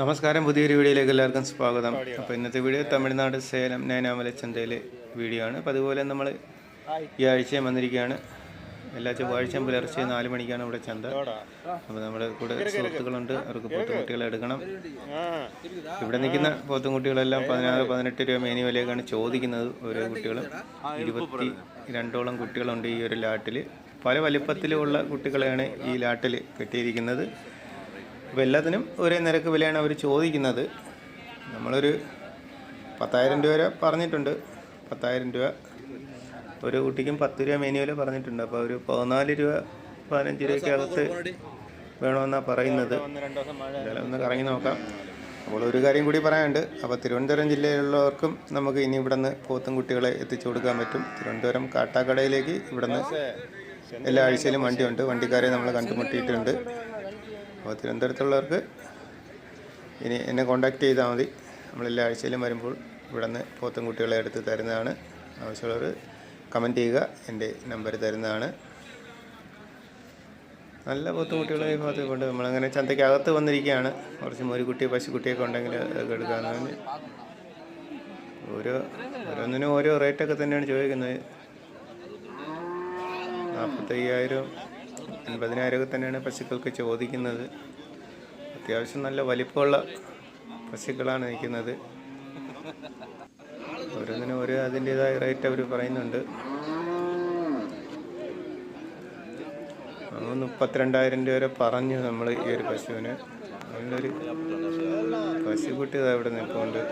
നമസ്കാരം. പുതിയൊരു വീഡിയോയിലേക്ക് എല്ലാവർക്കും സ്വാഗതം. അപ്പോൾ ഇന്നത്തെ വീഡിയോ തമിഴ്നാട് സേലം നൈനാമല ചന്തയിലെ വീഡിയോ ആണ്. അപ്പോൾ അതുപോലെ നമ്മൾ ഈ ആഴ്ചയും വന്നിരിക്കുകയാണ്. എല്ലാ ചൊവ്വാഴ്ചയും പുലർച്ചെ നാല് മണിക്കാണ് ഇവിടെ ചന്ത. അപ്പോൾ നമ്മുടെ കൂടെ സുഹൃത്തുക്കളുണ്ട്. അവർക്ക് പോത്തുകുട്ടികളെ എടുക്കണം. ഇവിടെ നിൽക്കുന്ന പോത്തുംകുട്ടികളെല്ലാം പതിനാറ് പതിനെട്ട് രൂപ മേനി വിലയൊക്കെയാണ് ചോദിക്കുന്നത് ഓരോ കുട്ടികളും. ഇരുപത്തി രണ്ടോളം കുട്ടികളുണ്ട് ഈ ഒരു ലാട്ടിൽ പല വലിപ്പത്തിലുമുള്ള കുട്ടികളെയാണ് ഈ ലാട്ടിൽ കെട്ടിയിരിക്കുന്നത്. അപ്പോൾ എല്ലാത്തിനും ഒരേ നിരക്ക് വിലയാണ് അവർ ചോദിക്കുന്നത്. നമ്മളൊരു പത്തായിരം രൂപ വരെ പറഞ്ഞിട്ടുണ്ട്. പത്തായിരം രൂപ ഒരു കുട്ടിക്കും പത്ത് രൂപ മെനു വില പറഞ്ഞിട്ടുണ്ട്. അപ്പോൾ ഒരു പതിനാല് രൂപ പതിനഞ്ച് രൂപയ്ക്ക് അകത്ത് വേണമെന്നാണ് പറയുന്നത്. എന്തായാലും ഒന്ന് കറങ്ങി നോക്കാം. അപ്പോൾ ഒരു കാര്യം കൂടി പറയാനുണ്ട്. അപ്പോൾ തിരുവനന്തപുരം ജില്ലയിലുള്ളവർക്കും നമുക്ക് ഇനി ഇവിടുന്ന് പോത്തും കുട്ടികളെ എത്തിച്ചു കൊടുക്കാൻ പറ്റും. തിരുവനന്തപുരം കാട്ടാക്കടയിലേക്ക് ഇവിടുന്ന് എല്ലാ ആഴ്ചയിലും വണ്ടിയുണ്ട്. വണ്ടിക്കാരെ നമ്മൾ കണ്ടുമുട്ടിയിട്ടുണ്ട്. അപ്പോൾ തിരുവനന്തപുരത്തുള്ളവർക്ക് ഇനി എന്നെ കോൺടാക്റ്റ് ചെയ്താൽ മതി. നമ്മൾ എല്ലാ ആഴ്ചയിലും വരുമ്പോൾ ഇവിടെ നിന്ന് പോത്തും കുട്ടികളെ എടുത്ത് തരുന്നതാണ്. ആവശ്യമുള്ളവർ കമന്റ് ചെയ്യുക എന്റെ നമ്പർ തരുന്നതാണ്. നല്ല പോത്തുകുട്ടികളെ ഈ ഭാഗത്ത് കൊണ്ട് നമ്മളങ്ങനെ ചന്തയ്ക്കകത്ത് വന്നിരിക്കുകയാണ്. കുറച്ച് മോരിക്കുട്ടി പശുക്കുട്ടിയൊക്കെ ഉണ്ടെങ്കിൽ അതൊക്കെ എടുക്കാമെന്ന്. ഓരോ ഓരോന്നിനും ഓരോ റേറ്റൊക്കെ തന്നെയാണ് ചോദിക്കുന്നത്. നാൽപ്പത്തയ്യായിരം അൻപതിനായിരം ഒക്കെ തന്നെയാണ് പശുക്കൾക്ക് ചോദിക്കുന്നത്. അത്യാവശ്യം നല്ല വലിപ്പമുള്ള പശുക്കളാണ് നിൽക്കുന്നത്. ഓരോന്നിനും ഓരോ അതിന്റെതായ റേറ്റ് അവർ പറയുന്നുണ്ട്. മുപ്പത്തിരണ്ടായിരം രൂപ വരെ പറഞ്ഞു നമ്മൾ ഈ ഒരു പശുവിന്. നല്ലൊരു പശുക്കുട്ടി ഇവിടെ നിൽപ്പുണ്ട്.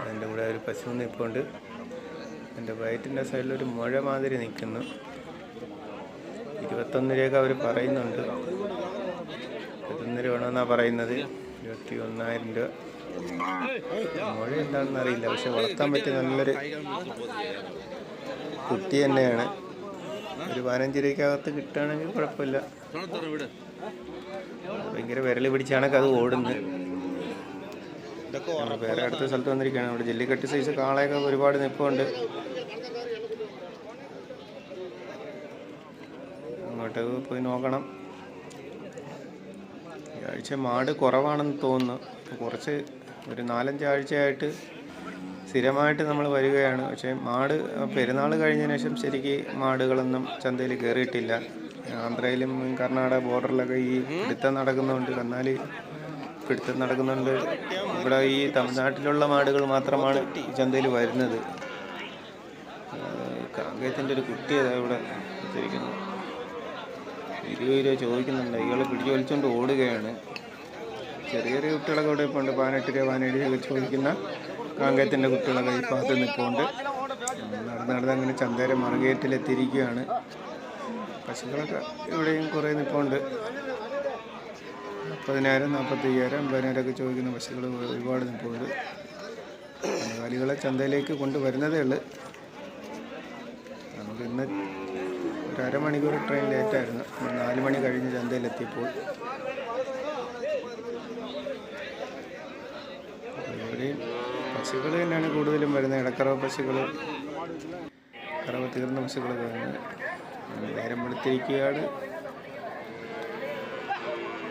അതിന്റെ കൂടെ ഒരു പശു നിൽപ്പുണ്ട്. എന്റെ വയറ്റിന്റെ സൈഡിലൊരു മുഴ മാതിരി നിൽക്കുന്നു. ഇരുപത്തൊന്ന് രേഖ അവർ പറയുന്നുണ്ട്. ഇരുപത്തൊന്ന് രൂപ വേണമെന്നാണ് പറയുന്നത്. ഇരുപത്തി ഒന്നായിരം രൂപ. മുഴ എന്താണെന്ന് അറിയില്ല. പക്ഷെ വളർത്താൻ പറ്റിയ നല്ലൊരു കുട്ടി തന്നെയാണ്. ഒരു പതിനഞ്ച് രൂപയ്ക്കകത്ത് കിട്ടുകയാണെങ്കിൽ കുഴപ്പമില്ല. ഭയങ്കര വിരൽ പിടിച്ചാണൊക്കെ അത് ഓടുന്നത്. വേറെ അടുത്ത സ്ഥലത്ത് വന്നിരിക്കുകയാണ്. അവിടെ ജെല്ലിക്കെട്ട് സൈസ് കാളയൊക്കെ ഒരുപാട് നിൽപ്പുണ്ട് അങ്ങോട്ട് പോയി നോക്കണം. ഈ ആഴ്ച മാട് കുറവാണെന്ന് തോന്നുന്നു. കുറച്ച് ഒരു നാലഞ്ച് ആഴ്ചയായിട്ട് സ്ഥിരമായിട്ട് നമ്മൾ വരികയാണ്. പക്ഷേ മാട് പെരുന്നാൾ കഴിഞ്ഞതിന് ശേഷം ശരിക്ക് മാടുകളൊന്നും ചന്തയിൽ കയറിയിട്ടില്ല ആന്ധ്രയിലും കർണാടക ബോർഡറിലൊക്കെ ഈ പിടുത്തം നടക്കുന്നുണ്ട്. കന്നാലി പിടുത്തം നടക്കുന്നുണ്ട്. ഇവിടെ ഈ തമിഴ്നാട്ടിലുള്ള മാടുകൾ മാത്രമാണ് ഈ ചന്തയിൽ വരുന്നത്. കാങ്കയത്തിന്റെ ഒരു കുട്ടി അതാ ഇവിടെ വെച്ചിരിക്കുന്നു ഇരുപത് രൂപ ചോദിക്കുന്നുണ്ട്. ഇയാൾ പിടിച്ചു വലിച്ചുകൊണ്ട് ഓടുകയാണ്. ചെറിയ ചെറിയ കുട്ടികളൊക്കെ ഇവിടെ ഇപ്പോൾ ഉണ്ട് പതിനെട്ട് രൂപ ചോദിക്കുന്ന കാങ്കയത്തിന്റെ കുട്ടികളൊക്കെ ഈ ഭാഗത്ത് നിൽപ്പുണ്ട്. നടന്ന് നടന്ന് അങ്ങനെ ചന്തേര മറുകേറ്റിലെത്തിയിരിക്കുകയാണ് പശുക്കളൊക്കെ ഇവിടെയും കുറേ നിൽപ്പുണ്ട്. മുപ്പതിനായിരം നാൽപ്പത്തയ്യായിരം അമ്പതിനായിരം ഒക്കെ ചോദിക്കുന്ന പശുക്കൾ ഒരുപാട് നിൽപ്പുണ്ട്. കന്നുകാലികളെ ചന്തയിലേക്ക് കൊണ്ടുവരുന്നതേ ഉള്ളൂ. നമുക്ക് ഇന്ന് ഒരു അരമണിക്കൂർ ട്രെയിൻ ലേറ്റായിരുന്നു നാല് മണി കഴിഞ്ഞ് ചന്തയിലെത്തിയപ്പോൾ. പശുക്കൾ തന്നെയാണ് കൂടുതലും വരുന്നത്. ഇടക്കറവ പശുക്കൾ കറവ തീർന്ന പശുക്കളൊക്കെ വരുന്നത് നേരം വെളുത്തിരിക്കുകയാണ്.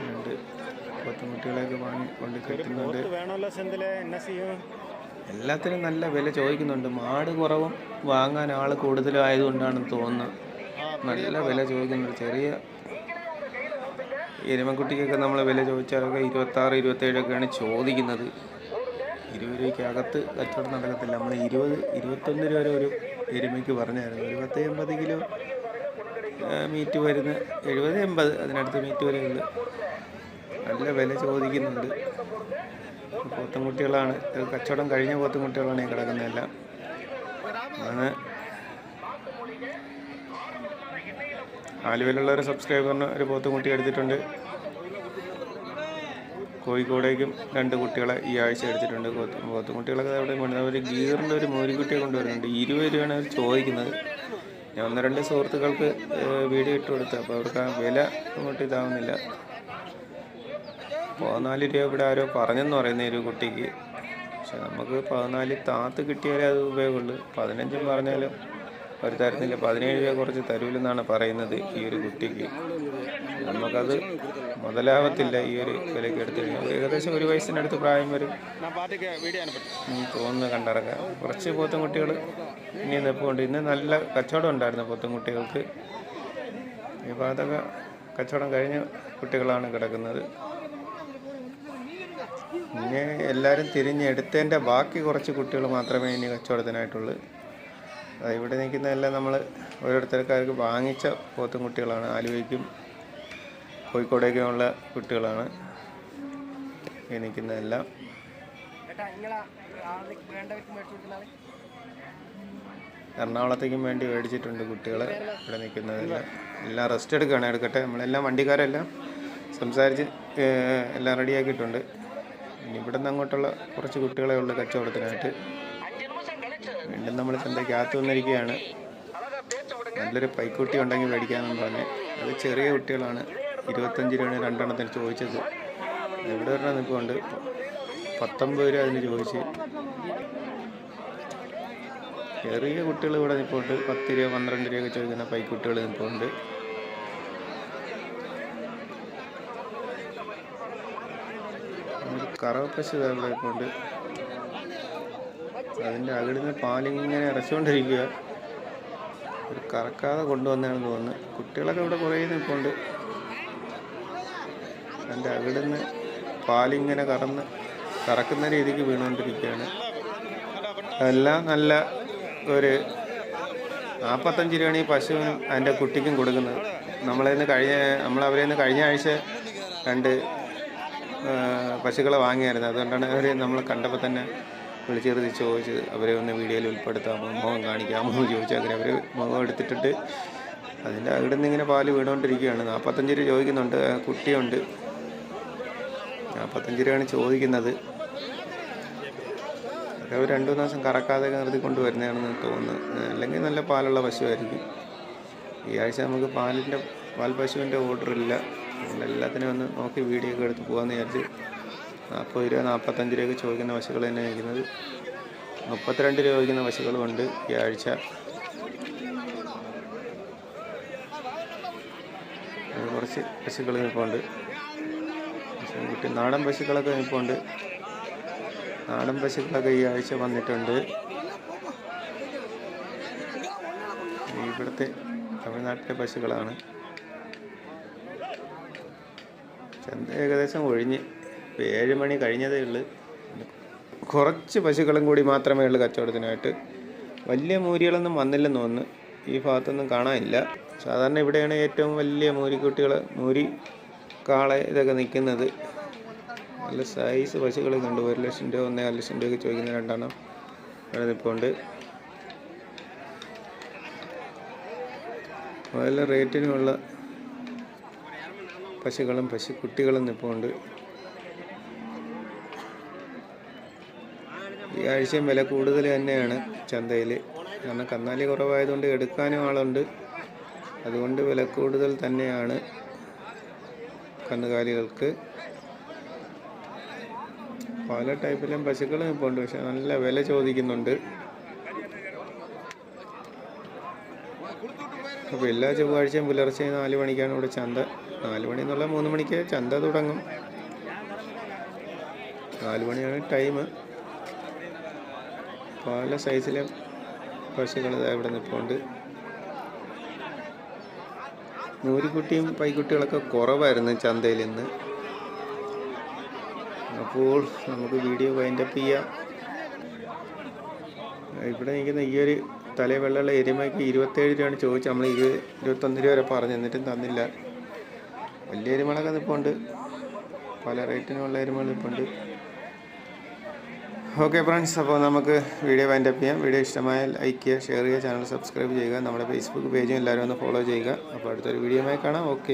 രണ്ട് കൊത്തുമുട്ടികളെയൊക്കെ വാങ്ങി കൊണ്ട് കെട്ടുന്നുണ്ട്. എല്ലാത്തിനും നല്ല വില ചോദിക്കുന്നുണ്ട്. മാട് കുറവും വാങ്ങാൻ ആൾ കൂടുതലായതുകൊണ്ടാണെന്ന് തോന്നുന്നത് തോന്നുന്നു. നല്ല വില ചോദിക്കുന്നുണ്ട്. ചെറിയ എരുമക്കുട്ടിക്കൊക്കെ നമ്മൾ വില ചോദിച്ചാലൊക്കെ ഇരുപത്താറ് ഇരുപത്തേഴൊക്കെയാണ് ചോദിക്കുന്നത്. ഇരുപത് രൂപയ്ക്ക് അകത്ത് കച്ചവടം നടക്കത്തില്ല. നമ്മൾ ഇരുപത് ഇരുപത്തൊന്ന് രൂപ വരെ ഒരു എരുമയ്ക്ക് പറഞ്ഞായിരുന്നു. ഇരുപത്തി പത്ത് എൺപത് കിലോ മീറ്റ് വരുന്ന എഴുപത് എൺപത് അതിനടുത്ത് മീറ്റ് വരെയുണ്ട്. നല്ല വില ചോദിക്കുന്നുണ്ട്. പോത്തുംകുട്ടികളാണ്. ഇത് കച്ചവടം കഴിഞ്ഞ പോത്തുംകുട്ടികളാണ് ഈ കിടക്കുന്നതെല്ലാം. ആണ് ആലുവയിലുള്ള ഒരു സബ്സ്ക്രൈബറിന് ഒരു പോത്തുംകുട്ടി എടുത്തിട്ടുണ്ട്. കോഴിക്കോടേക്കും രണ്ട് കുട്ടികളെ ഈ ആഴ്ച എടുത്തിട്ടുണ്ട്. പോത്ത് കുട്ടികളൊക്കെ അവിടെ കൊണ്ടുവരുന്നത് ഒരു ഗീറിന്റെ ഒരു മോരിക്കുട്ടിയെ കൊണ്ടുവരുന്നുണ്ട്. ഇരുപത് രൂപയാണ് അവർ ചോദിക്കുന്നത്. ഞാൻ ഒന്ന് രണ്ട് സുഹൃത്തുക്കൾക്ക് വീഡിയോ ഇട്ട് കൊടുത്തു. അപ്പോൾ അവർക്ക് ആ വില അങ്ങോട്ട് ഇതാവുന്നില്ല. പതിനാല് രൂപ ഇവിടെ ആരോ പറഞ്ഞെന്ന് പറയുന്ന ഒരു കുട്ടിക്ക്. പക്ഷെ നമുക്ക് പതിനാല് താത്ത് കിട്ടിയാലേ അത് ഉപയോഗമുള്ളൂ. പതിനഞ്ചും പറഞ്ഞാലും ഒരു തരത്തില്ല പതിനേഴ് രൂപ കുറച്ച് തരൂലെന്നാണ് പറയുന്നത് ഈ ഒരു കുട്ടിക്ക്. നമുക്കത് മുതലാവത്തില്ല ഈ ഒരു വിലയ്ക്ക് എടുത്തു കഴിഞ്ഞാൽ. ഏകദേശം ഒരു വയസ്സിനടുത്ത് പ്രായം വരും. തോന്നുന്നു കണ്ടിറക്കാം കുറച്ച് പോത്തുംകുട്ടികൾ ഇനി നിൽപ്പുണ്ട് ഇന്ന് നല്ല കച്ചവടം ഉണ്ടായിരുന്നു പോത്തും കുട്ടികൾക്ക് വിവാദക കച്ചവടം കഴിഞ്ഞ കുട്ടികളാണ് കിടക്കുന്നത്. ഇനി എല്ലാവരും തിരിഞ്ഞെടുത്തതിന്റെ ബാക്കി കുറച്ച് കുട്ടികൾ മാത്രമേ ഇനി കച്ചവടത്തിനായിട്ടുള്ളൂ. ഇവിടെ നിൽക്കുന്നതെല്ലാം നമ്മൾ ഓരോരുത്തർക്കാർക്ക് വാങ്ങിച്ച പോത്തും കുട്ടികളാണ്. ആലുവയ്ക്കും കോഴിക്കോടേക്കുമുള്ള കുട്ടികളാണ് ഈ നിൽക്കുന്നതെല്ലാം. എറണാകുളത്തേക്കും വേണ്ടി മേടിച്ചിട്ടുണ്ട് കുട്ടികൾ ഇവിടെ നിൽക്കുന്നതെല്ലാം. എല്ലാം റെസ്റ്റ് എടുക്കുകയാണ്. എടുക്കട്ടെ. നമ്മളെല്ലാം വണ്ടിക്കാരെല്ലാം സംസാരിച്ച് എല്ലാം റെഡിയാക്കിയിട്ടുണ്ട് ഇനി ഇവിടെ നിന്ന് അങ്ങോട്ടുള്ള കുറച്ച് കുട്ടികളെ ഉള്ളു കച്ചവടത്തിനായിട്ട്. വീണ്ടും നമ്മൾ ചന്തയ്ക്കകത്ത് വന്നിരിക്കുകയാണ് നല്ലൊരു പൈക്കുട്ടി ഉണ്ടെങ്കിൽ മേടിക്കാമെന്ന് പറഞ്ഞ്. അത് ചെറിയ കുട്ടികളാണ്. ഇരുപത്തഞ്ച് രൂപയാണ് രണ്ടെണ്ണത്തിന് ചോദിച്ചത്. എവിടെ ഒരെണ്ണം നിൽപ്പുണ്ട്? പത്തൊമ്പത് രൂപ അതിന് ചോദിച്ച്. ചെറിയ കുട്ടികൾ ഇവിടെ നിൽപ്പുണ്ട്. പത്ത് രൂപ പന്ത്രണ്ട് രൂപയൊക്കെ ചോദിക്കുന്ന പൈക്കുട്ടികൾ നിൽപ്പുണ്ട്. കറവപ്പശു ഇവിടെ നിൽപ്പുണ്ട്. അതിന്റെ അകിടുന്ന് പാലിങ്ങനെ ഇറച്ചുകൊണ്ടിരിക്കുക ഒരു കറക്കാതെ കൊണ്ടുവന്നാണെന്ന് തോന്നുന്നു കുട്ടികളൊക്കെ ഇവിടെ കുറേ നിൽപ്പുണ്ട്. അതിന്റെ അകിടുന്ന് പാലിങ്ങനെ കറന്ന് കറക്കുന്ന രീതിക്ക് വീണുകൊണ്ടിരിക്കുകയാണ്. എല്ലാം നല്ല ഒരു നാൽപ്പത്തഞ്ച് രൂപയാണ് ഈ പശുവിനും അതിന്റെ കുട്ടിക്കും കൊടുക്കുന്നത്. നമ്മളതിന് കഴിഞ്ഞ നമ്മളവരെ നിന്ന് കഴിഞ്ഞ ആഴ്ച രണ്ട് പശുക്കളെ വാങ്ങിയായിരുന്നു. അതുകൊണ്ടാണ് അവർ നമ്മൾ കണ്ടപ്പോൾ തന്നെ വിളിച്ചെറുതി ചോദിച്ച് അവരെ ഒന്ന് വീഡിയോയിൽ ഉൾപ്പെടുത്താമോ മുഖം കാണിക്കാമോ എന്ന് ചോദിച്ചാൽ അങ്ങനെ അവർ മുഖം എടുത്തിട്ടിട്ട് അതിന്റെ അവിടെ നിന്ന് ഇങ്ങനെ പാൽ വീണുകൊണ്ടിരിക്കുകയാണ്. നാൽപ്പത്തഞ്ച് രൂപ ചോദിക്കുന്നുണ്ട്. കുട്ടിയുണ്ട്. നാൽപ്പത്തഞ്ച് രൂപയാണ് ചോദിക്കുന്നത്. അവർ രണ്ടു മൂന്ന് ദിവസം കറക്കാതെ നിർത്തിക്കൊണ്ട് വരുന്നതാണെന്ന് തോന്നുന്നു. അല്ലെങ്കിൽ നല്ല പാലുള്ള പശുവായിരിക്കും. ഈ ആഴ്ച നമുക്ക് പാലിന്റെ പാൽ പശുവിന്റെ ഓർഡർ ഇല്ല. അതുകൊണ്ട് എല്ലാത്തിനും ഒന്ന് നോക്കി വീഡിയോ ഒക്കെ എടുത്ത് പോകാമെന്ന് വിചാരിച്ച് നാൽപ്പത് രൂപ നാൽപ്പത്തഞ്ച് രൂപയ്ക്ക് ചോദിക്കുന്ന പശുക്കൾ തന്നെ വിൽക്കുന്നത് മുപ്പത്തിരണ്ട് രൂപ ചോദിക്കുന്ന പശുക്കളുമുണ്ട് ഈ ആഴ്ച. കുറച്ച് പശുക്കൾ നിൽപ്പുണ്ട് കുട്ടി നാടൻ പശുക്കളൊക്കെ നിൽപ്പുണ്ട് നാടൻ പശുക്കളൊക്കെ ഈ ആഴ്ച വന്നിട്ടുണ്ട്. ഇവിടുത്തെ തമിഴ്നാട്ടിലെ പശുക്കളാണ്. ചന്ത ഏകദേശം ഒഴിഞ്ഞ്. ഇപ്പം ഏഴ് മണി കഴിഞ്ഞതേ ഉള്ളൂ. കുറച്ച് പശുക്കളും കൂടി മാത്രമേ ഉള്ളൂ കച്ചവടത്തിനായിട്ട്. വലിയ മൂരികളൊന്നും വന്നില്ലെന്ന് തോന്നുന്നു. ഈ ഭാഗത്തൊന്നും കാണാനില്ല. സാധാരണ ഇവിടെയാണ് ഏറ്റവും വലിയ മൂരിക്കുട്ടികൾ മൂരി കാള ഇതൊക്കെ നിൽക്കുന്നത് നല്ല സൈസ് പശുക്കൾ കണ്ടു. ഒരു ലക്ഷം രൂപ ഒന്നേകാൽ ലക്ഷം രൂപയൊക്കെ ചോദിക്കുന്ന രണ്ടെണ്ണം ഇവിടെ നിൽപ്പുണ്ട് നല്ല റേറ്റിനുമുള്ള പശുക്കളും പശുക്കുട്ടികളും നിൽപ്പുണ്ട് ഈ ആഴ്ചയും വില കൂടുതൽ തന്നെയാണ് ചന്തയിൽ കാരണം കന്നാലി കുറവായതുകൊണ്ട് എടുക്കാനും ആളുണ്ട്. അതുകൊണ്ട് വില കൂടുതൽ തന്നെയാണ് കന്നുകാലികൾക്ക്. പല ടൈപ്പിലും പശുക്കൾ നിൽപ്പുണ്ട് പക്ഷെ നല്ല വില ചോദിക്കുന്നുണ്ട്. അപ്പോൾ എല്ലാ ചൊവ്വാഴ്ചയും പുലർച്ചെ നാല് മണിക്കാണ് ഇവിടെ ചന്ത. നാല് മണി എന്നുള്ള മൂന്ന് മണിക്ക് ചന്ത തുടങ്ങും. നാല് മണിയാണ് ടൈം. പല സൈസിലെ പശുക്കൾ ഇവിടെ നിൽപ്പുണ്ട് നൂരിക്കുട്ടിയും പൈക്കുട്ടികളൊക്കെ കുറവായിരുന്നു ചന്തയിൽ ഇന്ന് അപ്പോൾ നമുക്ക് വീഡിയോ വൈൻഡപ്പ് ചെയ്യാം. ഇവിടെ നിൽക്കുന്ന ഈ ഒരു തലേ വെള്ളമുള്ള എരുമയ്ക്ക് ഇരുപത്തേഴ് രൂപയാണ് ചോദിച്ചത്. നമ്മൾ ഇരുപത് ഇരുപത്തൊന്ന് രൂപ വരെ പറഞ്ഞു എന്നിട്ടും തന്നില്ല. വലിയ എരുമകളൊക്കെ നിൽപ്പുണ്ട് പല റേറ്റിനുള്ള എരുമകൾ നിൽപ്പുണ്ട് ഓക്കെ ഫ്രണ്ട്സ് അപ്പോൾ നമുക്ക് വീഡിയോ വൈൻഡപ്പ് ചെയ്യാം. വീഡിയോ ഇഷ്ടമായാൽ ലൈക്ക് ചെയ്യുക ഷെയർ ചെയ്യുക ചാനൽ സബ്സ്ക്രൈബ് ചെയ്യുക. നമ്മുടെ ഫേസ്ബുക്ക് പേജും എല്ലാവരും ഒന്ന് ഫോളോ ചെയ്യുക. അപ്പോൾ അടുത്തൊരു വീഡിയോയുമായി കാണാം. ഓക്കെ